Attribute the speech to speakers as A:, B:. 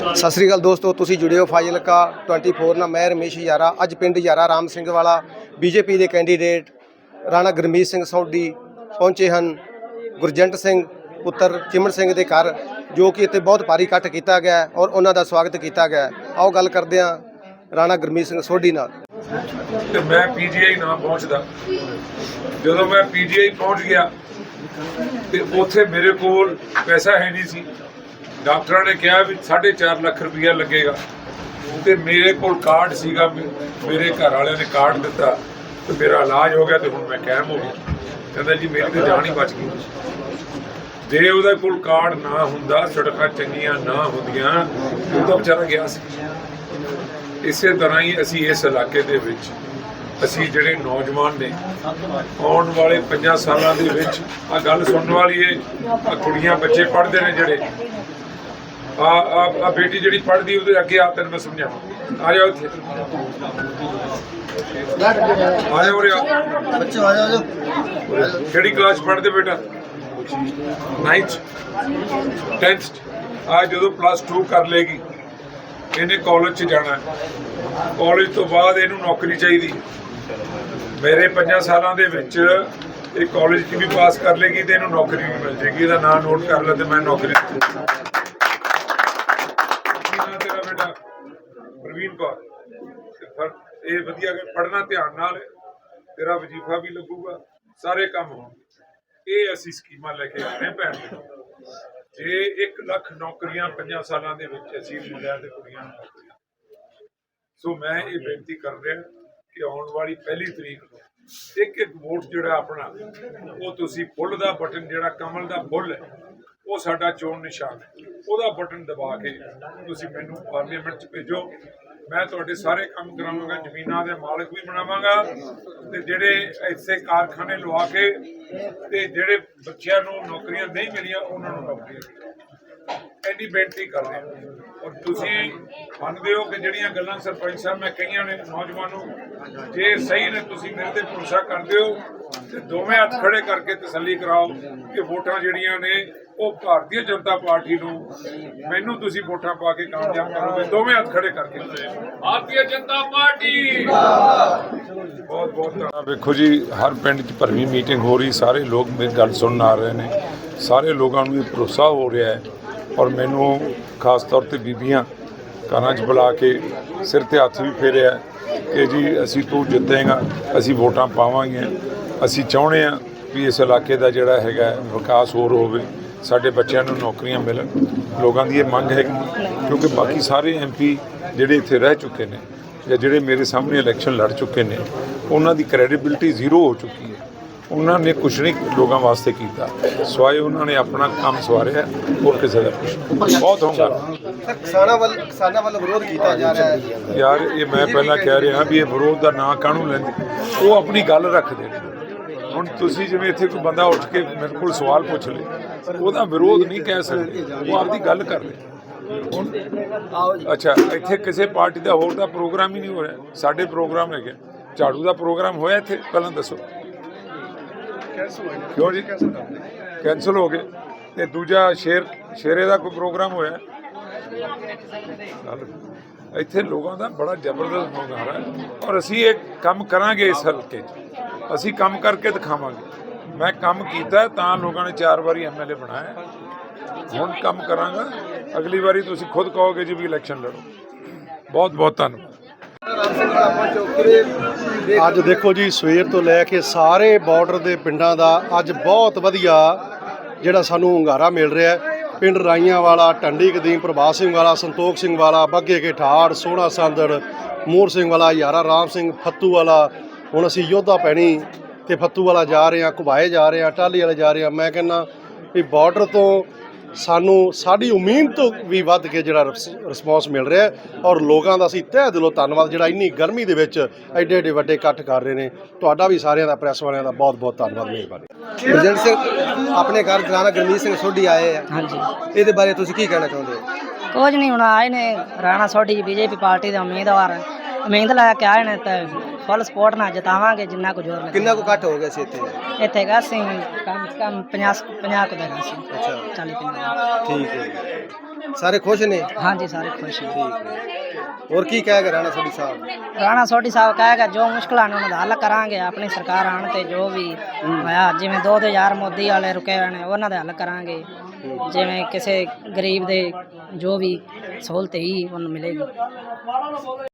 A: ਸਤਿ ਸ੍ਰੀ ਅਕਾਲ ਦੋਸਤੋ ਤੁਸੀਂ ਜੁੜੇ ਹੋ ਫਾਜ਼ਿਲਕਾ 24 ਨਾਲ ਮੈਂ ਰਮੇਸ਼ ਯਾਰਾ ਅੱਜ ਪਿੰਡ ਯਾਰਾ ਰਾਮ ਸਿੰਘ ਵਾਲਾ ਬੀਜੇਪੀ ਦੇ ਕੈਂਡੀਡੇਟ ਰਾਣਾ ਗੁਰਮੀਤ ਸਿੰਘ ਸੌਡੀ ਪਹੁੰਚੇ ਹਨ। ਗੁਰਜੰਟ ਸਿੰਘ ਪੁੱਤਰ ਚਿਮਨ ਸਿੰਘ ਦੇ ਘਰ ਜੋ ਕਿ ਇੱਥੇ ਬਹੁਤ ਭਾਰੀ ਇਕੱਠ ਕੀਤਾ ਗਿਆ ਔਰ ਉਹਨਾਂ ਦਾ ਸਵਾਗਤ ਕੀਤਾ ਗਿਆ। ਆਓ ਗੱਲ ਕਰਦੇ ਹਾਂ ਰਾਣਾ ਗੁਰਮੀਤ ਸਿੰਘ ਸੋਢੀ ਨਾਲ।
B: ਤੇ ਮੈਂ ਪੀਜੀਆਈ ਨਾ ਪਹੁੰਚਦਾ। ਜਦੋਂ ਮੈਂ ਪੀਜੀਆਈ ਪਹੁੰਚ ਗਿਆ ਤੇ ਉੱਥੇ ਮੇਰੇ ਕੋਲ ਪੈਸਾ ਹੈ ਨਹੀਂ ਸੀ। ਡਾਕਟਰਾਂ ਨੇ ਕਿਹਾ ਵੀ 4.5 ਲੱਖ ਰੁਪਇਆ ਲੱਗੇਗਾ। ਤੇ ਮੇਰੇ ਕੋਲ ਕਾਰਡ ਸੀਗਾ ਮੇਰੇ ਘਰ ਵਾਲਿਆਂ ਨੇ ਕਾਰਡ ਦਿੱਤਾ। ਤੇ ਮੇਰਾ ਇਲਾਜ ਹੋ ਗਿਆ ਤੇ ਹੁਣ ਮੈਂ ਕਾਇਮ ਹੋ ਗਿਆ। ਕਹਿੰਦਾ ਜੀ, ਮੇਰੀ ਤਾਂ ਜਾਨ ਹੀ ਬਚ ਗਈ। ਜੇ ਉਹਦੇ ਕੋਲ ਕਾਰਡ ਨਾ ਹੁੰਦਾ, ਸੜਕਾਂ ਚੰਗੀਆਂ ਨਾ ਹੁੰਦੀਆਂ, ਉਹ ਤਾਂ ਵਿਚਾਰਾ ਗਿਆ ਸੀ। ਇਸੇ ਤਰ੍ਹਾਂ ਹੀ ਅਸੀਂ ਇਸ ਇਲਾਕੇ ਦੇ ਵਿੱਚ, ਅਸੀਂ ਜਿਹੜੇ ਨੌਜਵਾਨ ਨੇ, ਆਉਣ ਵਾਲੇ 5 ਸਾਲਾਂ ਦੇ ਵਿੱਚ ਆ ਗੱਲ ਸੁਣਨ ਵਾਲੀ ਏ ਆ ਕੁੜੀਆਂ ਬੱਚੇ ਪੜ੍ਹਦੇ ਨੇ ਜਿਹੜੇ ਆ ਆ ਆ ਬੇਟੀ ਜਿਹੜੀ ਪੜ੍ਹਦੀ ਉਹਦੇ ਅੱਗੇ ਆ ਤੈਨੂੰ ਮੈਂ ਸਮਝਾਵਾਂ। ਆ ਜਾ ਉੱਥੇ। ਆ ਜਾ ਉਰੇ ਆ।
A: ਬੱਚੇ ਆ ਜਾਓ
B: ਕਿਹੜੀ ਕਲਾਸ ਪੜ੍ਹਦੇ ਬੇਟਾ? 9th 10th ਆ ਜਦੋਂ ਪਲੱਸ 2 ਕਰ ਲੇਗੀ ਇਹਨੇ ਕਾਲਜ 'ਚ ਜਾਣਾ। ਕਾਲਜ ਤੋਂ ਬਾਅਦ ਇਹਨੂੰ ਨੌਕਰੀ ਚਾਹੀਦੀ। ਮੇਰੇ 5 ਸਾਲਾਂ ਦੇ ਵਿੱਚ ਇਹ ਕਾਲਜ 'ਚ ਵੀ ਪਾਸ ਕਰ ਲੇਗੀ ਤੇ ਇਹਨੂੰ ਨੌਕਰੀ ਵੀ ਮਿਲ ਜੇਗੀ ਇਹਦਾ ਨਾਮ ਨੋਟ ਕਰ ਲੈ ਤੇ ਮੈਂ ਨੌਕਰੀ ਇਹ ਵਧੀਆ ਪੜਨਾ ਧਿਆਨ ਨਾਲ ਤੇਰਾ ਵਜ਼ੀਫਾ ਵੀ ਲੱਗੂਗਾ। ਸਾਰੇ ਕੰਮ ਹੋਣ ਇਹ ਅਸੀਂ ਸਕੀਮਾਂ ਲੈ ਕੇ ਆਏ ਭੈਣ ਜੀ ਜੇ 1 ਲੱਖ ਨੌਕਰੀਆਂ 5 ਸਾਲਾਂ ਦੇ ਵਿੱਚ ਅਸੀਂ ਮੁੰਡਿਆਂ ਤੇ ਕੁੜੀਆਂ ਨੂੰ ਸੋ ਮੈਂ ਇਹ ਬੇਨਤੀ ਕਰ ਰਿਹਾ ਕਿ ਆਉਣ ਵਾਲੀ ਪਹਿਲੀ ਤਰੀਕ ਨੂੰ ਇੱਕ ਇੱਕ ਵੋਟ ਜਿਹੜਾ ਆਪਣਾ, ਉਹ ਤੁਸੀਂ ਫੁੱਲ ਦਾ ਬਟਨ ਜਿਹੜਾ ਕਮਲ ਦਾ ਫੁੱਲ ਹੈ, ਉਹ ਸਾਡਾ ਚੋਣ ਨਿਸ਼ਾਨ ਹੈ। ਉਹਦਾ ਬਟਨ ਦਬਾ ਕੇ ਤੁਸੀਂ ਮੈਨੂੰ ਪਾਰਲੀਮੈਂਟ 'ਚ ਭੇਜੋ। ਮੈਂ ਤੁਹਾਡੇ ਸਾਰੇ ਕੰਮ ਕਰਾਵਾਂਗਾ, ਜ਼ਮੀਨਾਂ ਦੇ ਮਾਲਕ ਵੀ ਬਣਾਵਾਂਗਾ ਤੇ ਜਿਹੜੇ ਇੱਥੇ ਕਾਰਖਾਨੇ ਲਵਾ ਕੇ ਤੇ ਜਿਹੜੇ ਬੱਚਿਆਂ ਨੂੰ ਨੌਕਰੀਆਂ ਨਹੀਂ ਮਿਲੀਆਂ, ਉਹਨਾਂ ਨੂੰ ਨੌਕਰੀਆਂ ਮਿਲੀਆਂ। ਇੰਨੀ ਬੇਨਤੀ ਕਰ ਰਹੇ ਔਰ ਤੁਸੀਂ ਮੰਨਦੇ ਹੋ ਕਿ ਜਿਹੜੀਆਂ ਗੱਲਾਂ ਸਰਪੰਚ ਸਾਹਿਬ ਮੈਂ ਕਹੀਆਂ ਨੇ, ਨੌਜਵਾਨ ਨੂੰ, ਜੇ ਸਹੀ ਨੇ, ਤੁਸੀਂ ਮੇਰੇ ਤੇ ਭਰੋਸਾ ਕਰਦੇ ਹੋ ਤੇ ਦੋਵੇਂ ਹੱਥ ਖੜੇ ਕਰਕੇ ਤਸੱਲੀ ਕਰਾਓ ਕਿ ਵੋਟਾਂ ਜਿਹੜੀਆਂ ਨੇ ਉਹ ਭਾਰਤੀ ਜਨਤਾ ਪਾਰਟੀ ਨੂੰ ਮੈਨੂੰ ਤੁਸੀਂ ਵੋਟਾਂ ਪਾ ਕੇ ਕਾਮਯਾਬ ਕਰੋਗੇ ਦੋਵੇਂ ਹੱਥ ਖੜੇ ਕਰਕੇ ਭਾਰਤੀ ਜਨਤਾ ਪਾਰਟੀ। ਬਹੁਤ ਬਹੁਤ ਧੰਨਵਾਦ। ਵੇਖੋ ਜੀ, ਹਰ ਪਿੰਡ 'ਚ ਭਰਵੀਂ ਮੀਟਿੰਗ ਹੋ ਰਹੀ, ਸਾਰੇ ਲੋਕ ਮੇਰੀ ਗੱਲ ਸੁਣਨ ਆ ਰਹੇ ਨੇ। ਸਾਰੇ ਲੋਕਾਂ ਨੂੰ ਇਹ ਭਰੋਸਾ ਹੋ ਰਿਹਾ ਹੈ ਔਰ ਮੈਨੂੰ ਖਾਸ ਤੌਰ ਤੇ ਬੀਬੀਆਂ ਘਰਾਂ 'ਚ ਬੁਲਾ ਕੇ ਸਿਰ ਤੇ ਹੱਥ ਵੀ ਫੇਰਿਆ ਕਿ ਜੀ, ਅਸੀਂ ਤੂੰ ਜਿੱਤੇਗਾ, ਅਸੀਂ ਵੋਟਾਂ ਪਾਵਾਂਗੇ ਅਸੀਂ ਚਾਹੁੰਦੇ ਆ ਵੀ ਇਸ ਇਲਾਕੇ ਦਾ ਜਿਹੜਾ ਹੈਗਾ ਵਿਕਾਸ ਹੋਰ ਹੋਵੇ। ਸਾਡੇ ਬੱਚਿਆਂ ਨੂੰ ਨੌਕਰੀਆਂ ਮਿਲਣ ਲੋਕਾਂ ਦੀ ਇਹ ਮੰਗ ਹੈਗੀ ਕਿਉਂਕਿ ਬਾਕੀ ਸਾਰੇ ਐਮਪੀ ਜਿਹੜੇ ਇੱਥੇ ਰਹਿ ਚੁੱਕੇ ਨੇ ਜਾਂ ਜਿਹੜੇ ਮੇਰੇ ਸਾਹਮਣੇ ਇਲੈਕਸ਼ਨ ਲੜ ਚੁੱਕੇ ਨੇ ਉਹਨਾਂ ਦੀ ਕ੍ਰੈਡੀਬਿਲਿਟੀ ਜ਼ੀਰੋ ਹੋ ਚੁੱਕੀ ਹੈ। ਉਹਨਾਂ ਨੇ ਕੁਛ ਨਹੀਂ ਲੋਕਾਂ ਵਾਸਤੇ ਕੀਤਾ। ਸਵਾਏ ਉਹਨਾਂ ਨੇ ਆਪਣਾ ਕੰਮ ਸਵਾਰਿਆ ਹੋਰ ਕਿਸੇ ਦਾ ਕੁਛ ਨਹੀਂ। ਬਹੁਤ
A: ਸਰ ਕਿਸਾਨਾਂ ਵੱਲ ਕਿਸਾਨਾਂ ਵੱਲ ਵਿਰੋਧ ਕੀਤਾ ਜਾ ਰਿਹਾ ਹੈ।
B: ਯਾਰ ਇਹ ਮੈਂ ਪਹਿਲਾਂ ਕਹਿ ਰਿਹਾ ਵੀ ਇਹ ਵਿਰੋਧ ਦਾ ਨਾਂ ਕਾਹਨੂੰ ਲੈਂਦੇ? ਉਹ ਆਪਣੀ ਗੱਲ ਰੱਖਦੇ ਨੇ। ਹੁਣ ਤੁਸੀਂ ਜਿਵੇਂ ਇੱਥੇ ਕੋਈ ਬੰਦਾ ਉੱਠ ਕੇ ਮੇਰੇ ਕੋਲ ਸਵਾਲ ਪੁੱਛ ਲੇ, ਉਹਦਾ ਵਿਰੋਧ ਨਹੀਂ ਕਹਿ ਸਕਦੇ, ਉਹ ਆਪਦੀ ਗੱਲ ਕਰ ਰਹੇ ਅੱਛਾ, ਇੱਥੇ ਕਿਸੇ ਪਾਰਟੀ ਦਾ ਹੋਰ ਦਾ ਪ੍ਰੋਗਰਾਮ ਹੀ ਨਹੀਂ ਹੋ ਰਿਹਾ। ਸਾਡੇ ਪ੍ਰੋਗਰਾਮ ਹੈਗੇ ਝਾੜੂ ਦਾ ਪ੍ਰੋਗਰਾਮ ਹੋਇਆ ਇੱਥੇ, ਪਹਿਲਾਂ ਦੱਸੋ। ਕਿਉਂ ਜੀ? ਕੈਨਸਲ ਹੋ ਗਏ। ਤੇ ਦੂਜਾ ਸ਼ੇਰ, ਸ਼ੇਰੇ ਦਾ ਕੋਈ ਪ੍ਰੋਗਰਾਮ ਹੋਇਆ? ਇੱਥੇ ਲੋਕਾਂ ਦਾ ਬੜਾ ਜ਼ਬਰਦਸਤ ਹੁੰਗਾਰਾ ਹੈ ਔਰ ਅਸੀਂ ਇਹ ਕੰਮ ਕਰਾਂਗੇ ਇਸ ਹਲਕੇ 'ਚ। ਅਸੀਂ ਕੰਮ ਕਰਕੇ ਦਿਖਾਵਾਂਗੇ। ਮੈਂ ਕੰਮ ਕੀਤਾ, ਤਾਂ ਲੋਕਾਂ ਨੇ ਚਾਰ ਵਾਰੀ ਐਮਐਲਏ ਬਣਾਇਆ। ਹੁਣ ਕੰਮ ਕਰਾਂਗਾ। ਅਗਲੀ ਵਾਰੀ ਤੁਸੀਂ ਖੁਦ ਕਹੋਗੇ ਜੀ ਵੀ ਇਲੈਕਸ਼ਨ ਲੜੋ। ਬਹੁਤ ਬਹੁਤ ਧੰਨਵਾਦ।
C: ਅੱਜ ਦੇਖੋ ਜੀ, ਸਵੇਰ ਤੋਂ ਲੈ ਕੇ ਸਾਰੇ ਬਾਰਡਰ ਦੇ ਪਿੰਡਾਂ ਦਾ ਅੱਜ ਬਹੁਤ ਵਧੀਆ ਜਿਹੜਾ ਸਾਨੂੰ ਹੁੰਗਾਰਾ ਮਿਲ ਰਿਹਾ ਹੈ। ਪਿੰਡ ਰਾਈਆਂ ਵਾਲਾ ਟੰਡੀ ਕਦੀਮ, ਪ੍ਰਭਾਤ ਸਿੰਘ ਵਾਲਾ, ਸੰਤੋਖ ਸਿੰਘ ਵਾਲਾ, ਬੱਗੇ ਕੇ ਠਾੜ, ਸੋਹਣਾ ਸੰਦੜ, ਮੋਹਰ ਸਿੰਘ ਵਾਲਾ, ਯਾਰਾ ਰਾਮ ਸਿੰਘ, ਫੱਤੂ ਵਾਲਾ ਹੁਣ ਅਸੀਂ ਯੋਧਾ ਪੈਣੀ ਤੇ ਫੱਤੂ ਵਾਲਾ ਜਾ ਰਹੇ ਹਾਂ ਘੁਬਾਏ ਜਾ ਰਹੇ ਹਾਂ ਟਾਲੀ ਵਾਲੇ ਜਾ ਰਹੇ ਹਾਂ। ਮੈਂ ਕਹਿੰਦਾ ਵੀ ਬਾਰਡਰ ਤੋਂ ਸਾਨੂੰ ਸਾਡੀ ਉਮੀਦ ਤੋਂ ਵੀ ਵੱਧ ਕੇ ਜਿਹੜਾ ਰਿਸਪੌਂਸ ਮਿਲ ਰਿਹਾ ਹੈ ਔਰ ਲੋਕਾਂ ਦਾ ਅਸੀਂ ਤਹਿ ਦਿਲੋਂ ਧੰਨਵਾਦ ਜਿਹੜਾ ਇੰਨੀ ਗਰਮੀ ਦੇ ਵਿੱਚ ਐਡੇ ਐਡੇ ਵੱਡੇ ਇਕੱਠ ਕਰ ਰਹੇ ਨੇ। ਤੁਹਾਡਾ ਵੀ ਸਾਰਿਆਂ ਦਾ ਪ੍ਰੈਸ ਵਾਲਿਆਂ ਦਾ ਬਹੁਤ ਬਹੁਤ ਧੰਨਵਾਦ ਮਿਹਰਬਾਨੀ।
A: ਗੁਰਜੰਟ ਸਿੰਘ ਆਪਣੇ ਘਰ ਰਾਣਾ ਗੁਰਮੀਤ ਸਿੰਘ ਸੋਢੀ ਆਏ ਆ।
D: ਹਾਂਜੀ।
A: ਇਹਦੇ ਬਾਰੇ ਤੁਸੀਂ ਕੀ ਕਹਿਣਾ ਚਾਹੁੰਦੇ ਹੋ?
D: ਕੁਝ ਨਹੀਂ ਹੁਣ ਆਏ ਨੇ ਰਾਣਾ ਸੋਢੀ ਬੀਜੇਪੀ ਪਾਰਟੀ ਦੇ ਉਮੀਦਵਾਰ। ਉਮੀਦ ਲੈ ਕੇ ਆਏ ਨੇ ਤੇ ਫੁੱਲ ਸਪੋਰਟ ਨਾਲ ਜਿਤਾਵਾਂਗੇ ਜਿੰਨਾ ਕੁ ਜ਼ੋਰ ਲੱਗੇ
A: ਕਿੰਨਾ ਕੁ ਘੱਟ ਹੋ ਗਿਆ ਸੀ ਇੱਥੇ?
D: ਇੱਥੇ ਗਾ ਸੀ ਕਮ ਸੇ ਕਮ 50 50 ਕੁ ਦਾ ਸੀ।
A: ਅੱਛਾ।
D: 40 50
A: ਠੀਕ ਹੈ। ਸਾਰੇ ਖੁਸ਼ ਨੇ?
D: ਹਾਂਜੀ ਸਾਰੇ ਖੁਸ਼ ਨੇ।
A: ਠੀਕ ਹੈ। ਹੋਰ ਕੀ ਕਹੇਗਾ ਰਾਣਾ ਸੋਢੀ ਸਾਹਿਬ?
D: ਰਾਣਾ ਸੋਢੀ ਸਾਹਿਬ ਕਹੇਗਾ ਜੋ ਮੁਸ਼ਕਲਾਂ ਨੇ ਉਹਨਾਂ ਦਾ ਹੱਲ ਕਰਾਂਗੇ ਆਪਣੀ ਸਰਕਾਰ ਆਣ ਤੇ ਜੋ ਵੀ ਹੋਇਆ ਜਿਵੇਂ 2000 ਮੋਦੀ ਵਾਲੇ ਰੁਕੇ ਹੋਏ ਨੇ ਉਹਨਾਂ ਦਾ ਹੱਲ ਕਰਾਂਗੇ। ਜਿਵੇਂ ਕਿਸੇ ਗਰੀਬ ਦੇ ਜੋ ਵੀ ਸਹੂਲਤ ਹੀ ਉਹਨੂੰ ਮਿਲੇਗੀ।